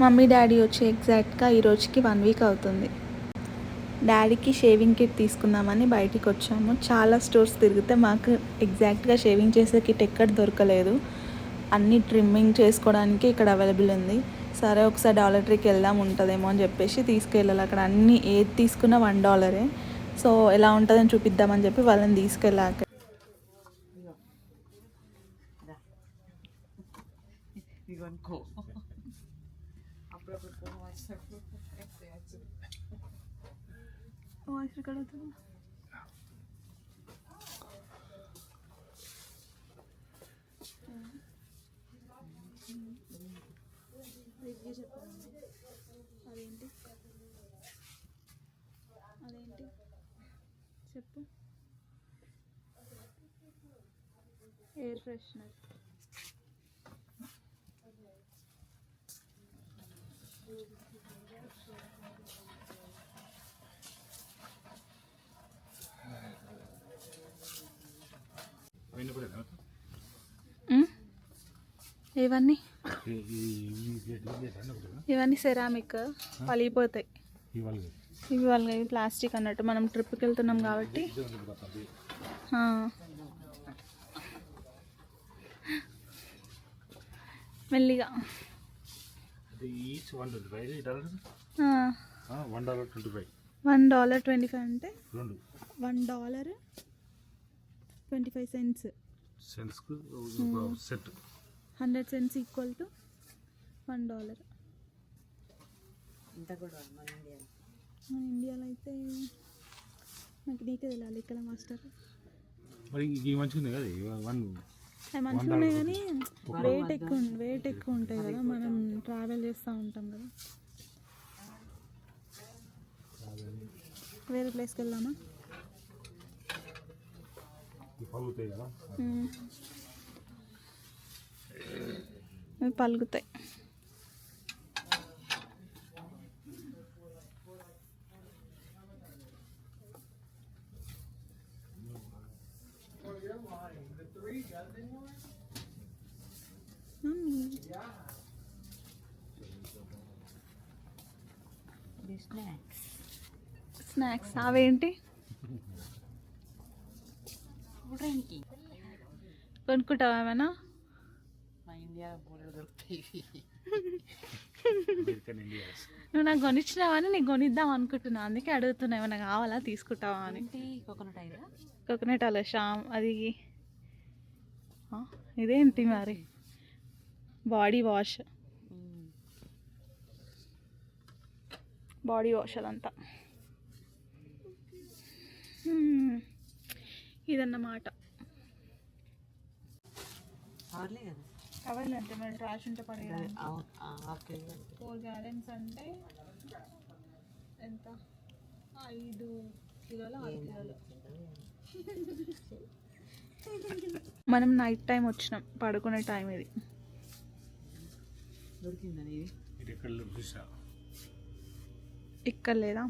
Mummy daddy వచ్చి ఎగ్జాక్ట్గా ఈరోజుకి one week అవుతుంది. డాడీకి షేవింగ్ కిట్ తీసుకుందామని బయటికి వచ్చాము చాలా స్టోర్స్ తిరిగితే మాకు ఎగ్జాక్ట్గా షేవింగ్ చేసే కిట్ ఎక్కడ దొరకలేదు. అన్ని ట్రిమ్మింగ్ చేసుకోవడానికి ఇక్కడ అవైలబుల్ ఉంది. సరే ఒకసారి డాలర్ ట్రీకి వెళ్దాం ఉంటుందేమో అని చెప్పేసి తీసుకెళ్ళాలి. అక్కడ అన్ని ఏది తీసుకున్నా వన్ డాలరే. సో ఎలా ఉంటుందని చూపిద్దామని చెప్పి వాళ్ళని తీసుకెళ్ళాక ఇవి అనుకో అప్పుడప్పుడు ఫోన్ వచ్చినప్పుడు అదేంటి? అదేంటి? చెప్పు. Air freshener. అవన్నీ కూడా కదా? ఇవన్నీ? ఇవన్నీ సెరామిక్ పలిగిపోతాయి. ఇవి వాళ్ళ ఇవి ప్లాస్టిక్ అన్నట్టు మనం ట్రిప్కి వెళ్తున్నాం కాబట్టి. మెల్లిగా. One dollar twenty five. అంటే? One dollar twenty five cents. సెన్స్కు set. Hundred cents equal to one dollar. ఇంత కూడా మన ఇండియా మన ఇండియాలో అయితే నాకు నీకే తెలియాలి ఇక్కడ మాస్టర్. మరి ఈ మంచిగా ఉంది కదా ఇవి వన్ అవి మంచిగా ఉన్నాయి కానీ వెయిట్ ఎక్కువ వెయిట్ ఎక్కువ ఉంటాయి కదా మనం ట్రావెల్ చేస్తూ ఉంటాం కదా. వేరే ప్లేస్కి వెళ్దామా? కదా. అవి పలుకుతాయి. స్నాక్స్ స్నాక్స్ అవేంటి? కొనుక్కుంటావా ఏమైనా? ఇండియా బోర్డు దొరుకుతాయి నువ్వు నాకు కొనిచ్చినావని నీకు కొనిద్దాం అనుకుంటున్నా. అందుకే అడుగుతున్నా ఏమైనా కావాలా? తీసుకుంటావా అని. ఏంటి? కోకోనట్ ఆయిల్ కోకోనట్ అలా షామ్ అది. ఆ, ఇదేంటి మరి? బాడీ వాష్ బాడీ వాష్ అదంతా. ఇదన్నమాట. అవర్లే కదా? కవర్లు అంటే మరి ట్రాష్ ఉంటే పడేయాలి ఫోర్ గ్యాలన్స్ అంటే ఎంత? ఐదు కిలోలు ఆరు కిలోలు. మనం నైట్ టైం వచ్చినాం పడుకునే టైం ఇది. ఇక్కడ లేదా?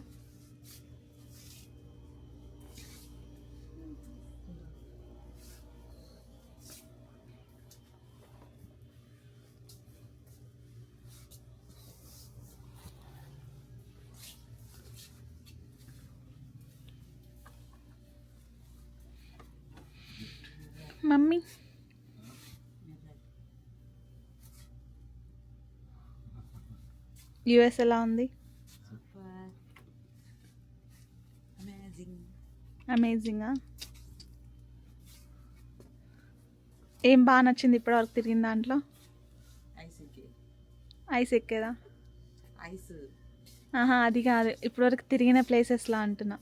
యుఎస్ ఎలా ఉంది? అమేజింగ్ అమేజింగా. ఏం బాగా నచ్చింది ఇప్పటివరకు తిరిగిన దాంట్లో? ఐస్ ఎక్కి. ఐస్ ఎక్కేదా? ఐస్. ఆహా అది కాదు. ఇప్పటివరకు తిరిగిన ప్లేసెస్లా అంటున్నా.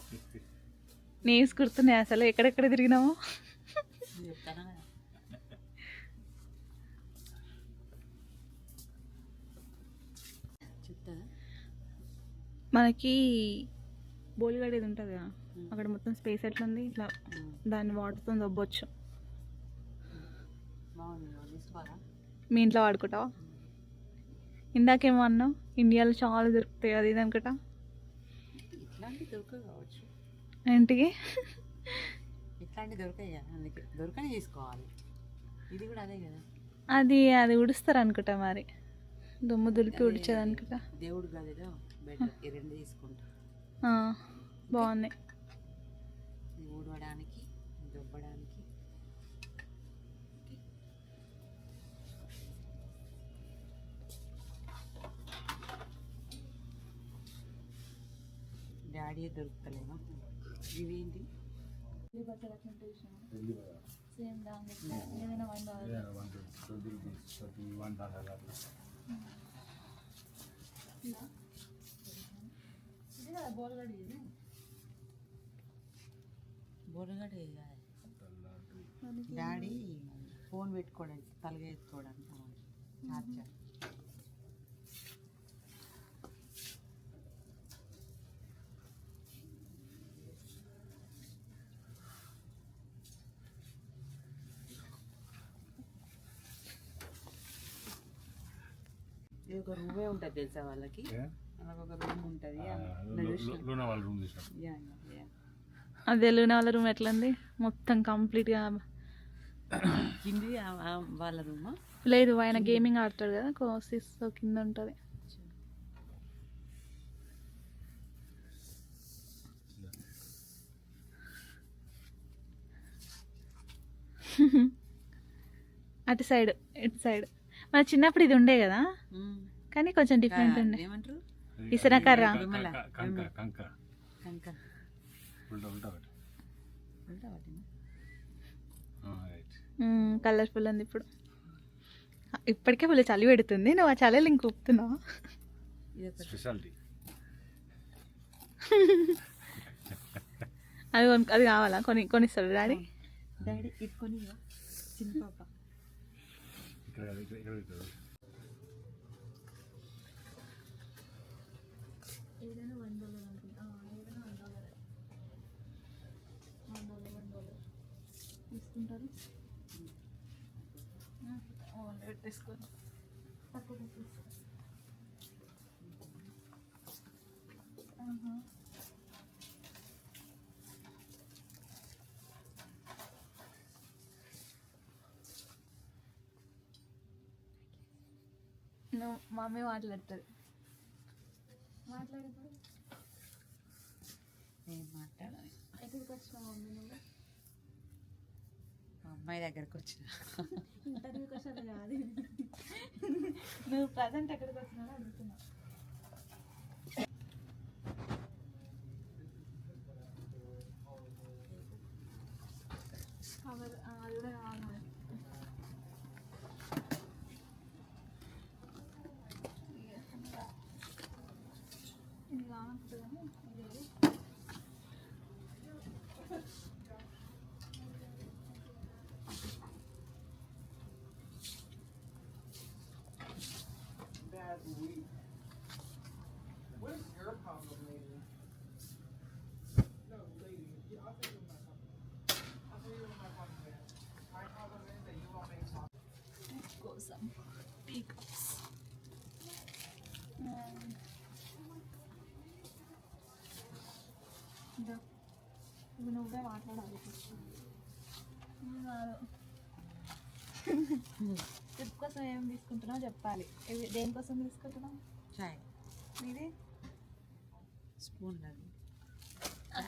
నేమ్స్ గుర్తున్నాయి అసలు? ఎక్కడెక్కడ తిరిగినామో? మనకి బోలిగడ్ ఇది ఉంటుంది కదా అక్కడ మొత్తం స్పేస్ ఎట్లుంది? ఇట్లా దాన్ని వాటర్తో దొబ్బొచ్చు మీ ఇంట్లో వాడుకుంటావా? ఇందాకేమో అన్నావు ఇండియాలో చాలా దొరుకుతాయి అది ఇది అనుకుంటా. ఇట్లాంటి దొరకవు కావచ్చు. ఏంటికి ఇట్లాంటి దొరకాయి కదా అందుకే. దొరకని తీసుకోవాలి. ఇది కూడా అదే కదా. అది అది ఉడుస్తారు అనుకుంటా మరి. దుమ్ము దులిపి ఉడిచేది అనుకుంటా దేవుడు గదిలో బెటర్. ఈ రెండు తీసుకుంటా. ఊడవడానికి దుబ్బడానికి. డాడీ దొరుకుతలేమా. ఇవేంటి Yeah, one to twenty rupees, thirty one dollar. అట్లా. డాడీ ఫోన్ పెట్టుకోవడానికి తలగా ఎత్తుకోవడానికి చార్జర్ ఇది ఒక రూమే ఉంటుంది తెలుసా వాళ్ళకి Yeah? అలాగ ఒక రూమ్ ఉంటుంది ఆ, lu- lu- లూనా వాళ్ళ రూమ్ తీసాం అదే లూనా వాళ్ళ రూమ్ ఎట్లుంది? మొత్తం కంప్లీట్గా కింది వాళ్ళ రూమా లేదు ఆయన గేమింగ్ ఆడతాడు కదా కోసిస్ కింద ఉంటుంది. అటు సైడ్ ఇటు సైడ్ మన చిన్నప్పుడు ఇది ఉండే కదా? కానీ కొంచెం డిఫరెంట్ ఉండే. ఏమంటారు? ఇసనకర్ర. కంక కంక కంక. ఉల్టా ఉల్టా. కలర్ఫుల్ ఉంది ఇప్పుడు. ఇప్పటికే ఫుల్ చలి పెడుతుంది. నువ్వు ఆ చలి ఇంక ఊపుతున్నావు? ఇది అది కొను- అది కావాలా? కొని కొనిస్తాడు డాడీ? డాడీ ఇవ్వ. చిన్న పాప. ఇక్కడ కాదు, ఇక్కడ ఇక్కడ ఇక్కడ. తీసుకుంటారు. పెట్టేసుకోండి నువ్వు మమ్మీ మాట్లాడుతుంది. నేను మాట్లాడాలి ఎక్కడికి మమ్మీ నువ్వు మా అమ్మాయి దగ్గరకు వచ్చిన. ఇంటర్వ్యూకి వచ్చాను కాదు. నువ్వు ప్రజెంట్ ఎక్కడికి వచ్చినావు అడుగుతున్నా Gracias. ఇవి నువ్వే మాట్లాడాలి కాదు. ట్రిప్ కోసం ఏం తీసుకుంటున్నావు చెప్పాలి. ఇవి దేనికోసం తీసుకుంటున్నావు? చాయ్. ఇది స్పూన్ అది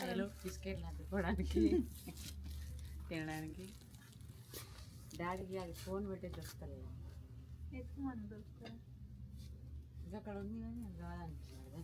చాయ్లో బిస్కెట్లు అందుకోవడానికి తినడానికి. డాడీకి అది ఫోన్ పెట్టి దొరుకుతలేదు. ఎక్కువ దొరుకుతారు ఇది అక్కడ ఉంది కానీ అది కాదనిపిస్తుంది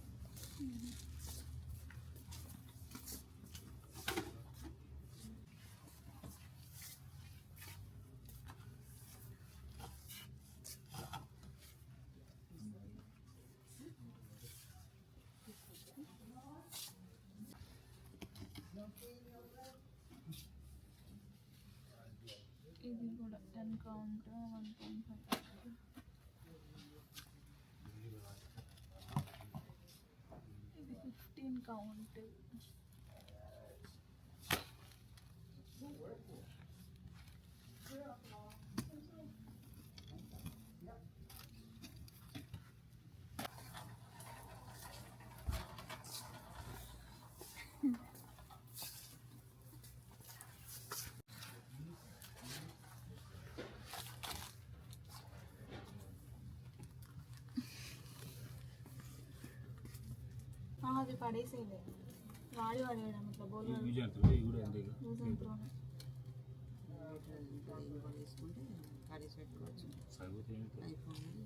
కూడా కౌంట్ వన్ పాయింట్ ఫైవ్ ఇది ఫిఫ్టీన్ కౌంట్ పడేసేదే. వాడి పడేయడం ఇట్లా బోల్ పెట్టుకోవచ్చు? అయిపోయింది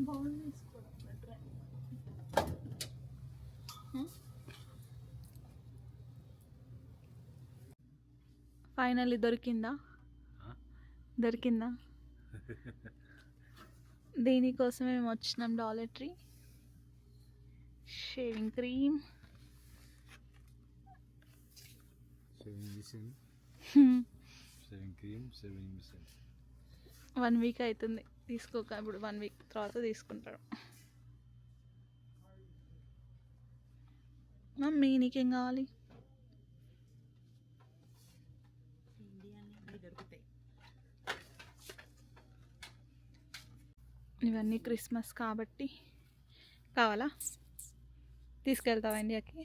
బౌల్ తీసుకోవడం ఫైనల్లీ దొరికిందా? దొరికిందా? దీనికోసమే మేము వచ్చినాం Dollar Tree shaving cream one week అవుతుంది తీసుకోక ఇప్పుడు వన్ వీక్ తర్వాత తీసుకుంటాడు మమ్మీ నీకేం కావాలి ఇండియన్ అన్నీ దొరుకుతాయి ఇవన్నీ క్రిస్మస్ కాబట్టి కావాలా? తీసుకెళ్తావా ఇండియాకి?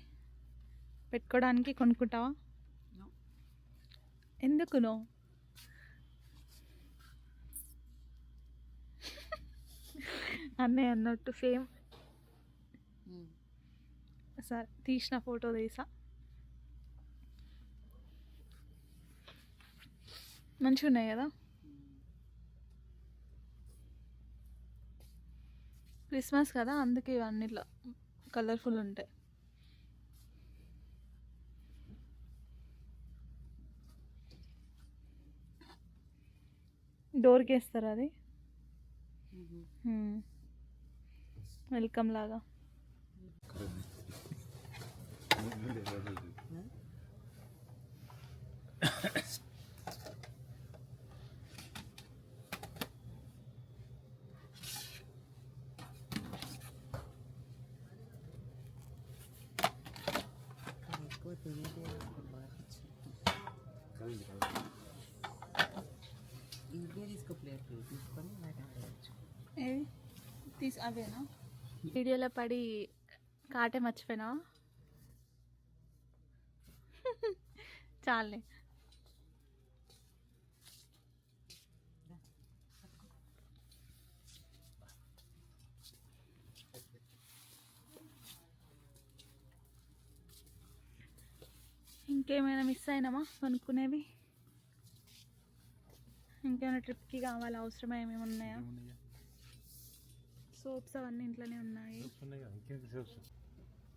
పెట్టుకోవడానికి కొనుక్కుంటావా. ఎందుకు నో అన్నయ్య అన్నట్టు సేమ్ ఉమ్. సరే తీసిన ఫోటో తీసా. మంచిగా ఉన్నాయి కదా? క్రిస్మస్ కదా అందుకే ఇవన్నీ ఇట్లా కలర్ఫుల్ ఉంటాయి. డోర్కి వేస్తారు అది? వెల్కమ్ లాగా కానీ ఎక్కువ తినేదే బాగా పిచ్చి. కలిగింది కలిగింది ఇంకే తీసుకో ప్లేట్ తీసుకొని బయట ఆడవచ్చు ఏది తీసి అవేనా వీడియోలో పడి కాటే మర్చిపోయినా చాలే. ఇంకేమైనా మిస్ అయినామా కొనుక్కునేవి ఇంకేమైనా ట్రిప్కి కావాలా? అవసరం ఏమేమి ఉన్నాయా? సోప్స్ అవన్నీ ఇంట్లోనే ఉన్నాయి.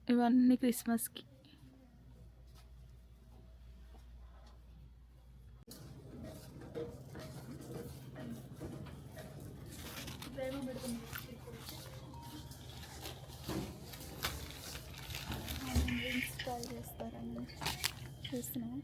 ఇవన్నీ క్రిస్మస్కి ట్రై చూస్తున్నాము